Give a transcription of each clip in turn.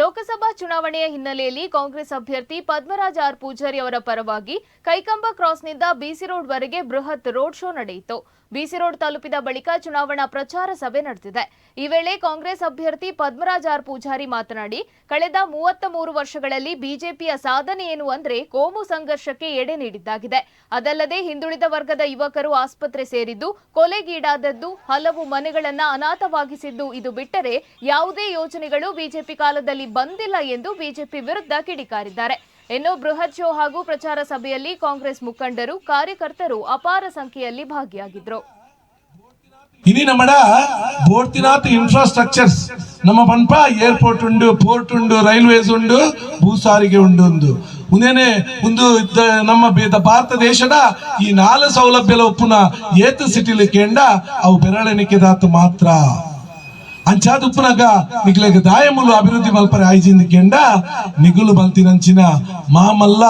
ಲೋಕಸಭಾ ಚುನಾವಣೆಯ ಹಿನ್ನೆಲೆಯಲ್ಲಿ ಕಾಂಗ್ರೆಸ್ ಅಭ್ಯರ್ಥಿ ಪದ್ಮರಾಜ್ ಆರ್ ಪೂಜಾರಿ ಅವರ ಪರವಾಗಿ ಕೈಕಂಬ ಕ್ರಾಸ್ನಿಂದ ಬಿಸಿ ರೋಡ್ ವರೆಗೆ ಬೃಹತ್ ರೋಡ್ ಶೋ ನಡೆಯಿತು. ಬಿಸಿ ರೋಡ್ ತಲುಪಿದ ಬಳಿಕ ಚುನಾವಣಾ ಪ್ರಚಾರ ಸಭೆ ನಡೆದಿದೆ. ಈ ವೇಳೆ ಕಾಂಗ್ರೆಸ್ ಅಭ್ಯರ್ಥಿ ಪದ್ಮರಾಜ್ ಆರ್ ಪೂಜಾರಿ ಮಾತನಾಡಿ, ಕಳೆದ ಮೂವತ್ತ ಮೂರು ವರ್ಷಗಳಲ್ಲಿ ಬಿಜೆಪಿಯ ಸಾಧನೆ ಏನು ಅಂದ್ರೆ ಕೋಮು ಸಂಘರ್ಷಕ್ಕೆ ಎಡೆ ನೀಡಿದ್ದಾಗಿದೆ. ಅದಲ್ಲದೆ ಹಿಂದುಳಿದ ವರ್ಗದ ಯುವಕರು ಆಸ್ಪತ್ರೆ ಸೇರಿದ್ದು, ಕೊಲೆಗೀಡಾದದ್ದು, ಹಲವು ಮನೆಗಳನ್ನ ಅನಾಥವಾಗಿಸಿದ್ದು ಇದು ಬಿಟ್ಟರೆ ಯಾವುದೇ ಯೋಜನೆಗಳು ಬಿಜೆಪಿ ಕಾಲದಲ್ಲಿ ಸಭೆಯಲ್ಲಿ ಬಂದಿಲ್ಲ ಎಂದು ಬಿಜೆಪಿ ವಿರುದ್ಧ ಕಿಡಿಕಾರಿದ್ದಾರೆ. ಇನ್ನು ಬೃಹತ್ ಶೋ ಹಾಗೂ ಪ್ರಚಾರ ಸಭೆಯಲ್ಲಿ ಕಾಂಗ್ರೆಸ್ ಮುಖಂಡರು, ಕಾರ್ಯಕರ್ತರು ಅಪಾರ ಸಂಖ್ಯೆಯಲ್ಲಿ ಭಾಗಿಯಾಗಿದ್ರು. ఇది ನಮ್ಮಡ ಬೋರ್ತಿನಾಥ್ ಇನ್ಫ್ರಾಸ್ಟ್ರಕ್ಚರ್ಸ್ ನಮ್ಮ పంప ಏರ್ಪೋರ್ಟ್ ಉಂಡು ಪೋರ್ಟ್ ಉಂಡು ರೈಲ್ವೇಸ್ ಉಂಡು ಭೂ ಸಾರಿಗೆ ಉಂಡು ಒಂದು ಮುಂದೇನೆ ಒಂದು ನಮ್ಮ ಭಾರತ ದೇಶದ ಈ ನಾಲ್ಕು ಸೌಲಭ್ಯ ಉಪ್ಪುನ ಏತು ಸಿಟಿಲಿ ಕೇಂದ್ರ ಅವು ಬೆರಳೆಣಿಕೆದಾತು ಮಾತ್ರ. ಅಂಚಾದ ಉಪ್ಪುನಾಗ ನಿಗ್ಲೆಗ್ ದಾಯಮುಲು ಅಭಿವೃದ್ಧಿ ಮಲ್ಪರೆ ಆಯ್ಜಿಂದ ಕೆಂಡ, ನಿಗುಲು ಮಲ್ತಿನಂಚಿನ ಮಾಮಲ್ಲ,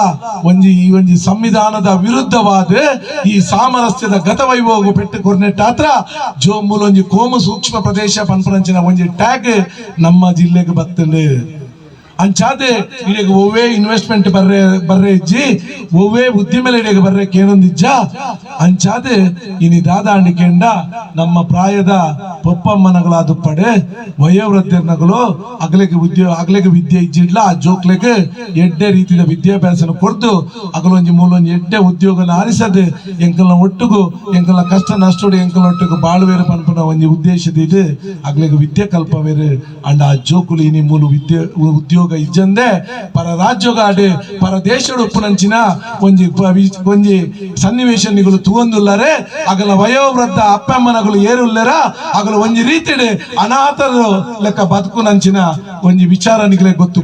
ಒಂಜಿ ಈ ಒಂಜಿ ಸಂವಿಧಾನದ ವಿರುದ್ಧವಾದ ಈ ಸಾಮರಸ್ಯದ ಗತವೈಭೋಗ ಪೆಟ್ಟು ಕೊರ್ನೆಟ್ಟಾತ್ರ ಜೋಮುಲು ಒಂಜಿ ಕೋಮು ಸೂಕ್ಷ್ಮ ಪ್ರದೇಶ ಪನ್ಪರಂಚಿನ ಒಂಜಿ ಟ್ಯಾಗ್ ನಮ್ಮ ಜಿಲ್ಲೆಗೆ ಬರ್ತಂಡು ಅಂಚಾದೆ ಇಡೆಗ್ ಒವ್ವೇ ಇನ್ವೆಸ್ಟ್ಮೆಂಟ್ ಬರ್ರೆ ಬರ್ರೆ ಇಜ್ಜಿ, ಒವ್ವೇ ಉದ್ದಿಮೆಲೆ ಇಡೆಗ್ ಬರ್ರೆ ಕೇಳೊಂದಿಜ್ಜ ಅಂಚಾತೆ ಇನಿ ದಾದಾಂಡಿ ಕೇಂಡ ನಮ್ಮ ಪ್ರಾಯದ ಪೊಪ್ಪಮ್ಮನಗಳಾದ ಪಡೆ, ವಯೋವೃದ್ಧರ್ನಗಳು ಅಗಲಿಗೆ ಉದ್ಯೋಗ ಅಗಲಿಗೆ ವಿದ್ಯೆ ಇಜ್ಜಿಡ್ಲ, ಆ ಜೋಕ್ಲೆಗೆ ಎಡ್ಡೆ ರೀತಿಯ ವಿದ್ಯಾಭ್ಯಾಸನ ಕೊಡ್ದು ಅಗಲೊಂಜಿ ಮೂಲೊಂಜಿ ಎಡ್ಡೆ ಉದ್ಯೋಗನ ಆರಿಸದೆ, ಎಂಕಲ್ನ ಒಟ್ಟುಗು, ಎಂಕಲ್ನ ಕಷ್ಟ ನಷ್ಟೋಡು ಎಂಕಲ ಒಟ್ಟಿಗೂ ಬಾಳುವೇರು ಪನ್ಪುನ ಒಂಜಿ ಉದ್ದೇಶದಿದು ಅಗಲಿಗೆ ವಿದ್ಯೆ ಕಲ್ಪವೇರು. ಅಂಡ್ ಆ ಜೋಕುಲು ಇನಿ ಮೂಲು ವಿದ್ಯೆ ಉದ್ಯೋಗ ಇಜ್ಜಂದೆ, ಪರ ರಾಜ್ಯೋಗಾಡು ಪರ ದೇಶಡು ಉಪ್ಪುನಂಚಿನ ಒಂಜಿ ಒಂಜಿ ಸನ್ನಿವೇಶ ನಿಗಳು ತೂವೊಂದುಲ್ಲರೆ, ಅಗಲ ವಯೋವೃದ್ಧ ಅಪ್ಪಮ್ಮನಗಳು ಏರುಲ್ಲರ, ಅಗಲ ಒಂಜಿ ರೀತಿಡ್ ಅನಾಥರು ಲೆಕ್ಕ ಬದುಕುನಂಚಿನ ಒಂಜಿ ವಿಚಾರ ನಿಗಲೇ ಗೊತ್ತು.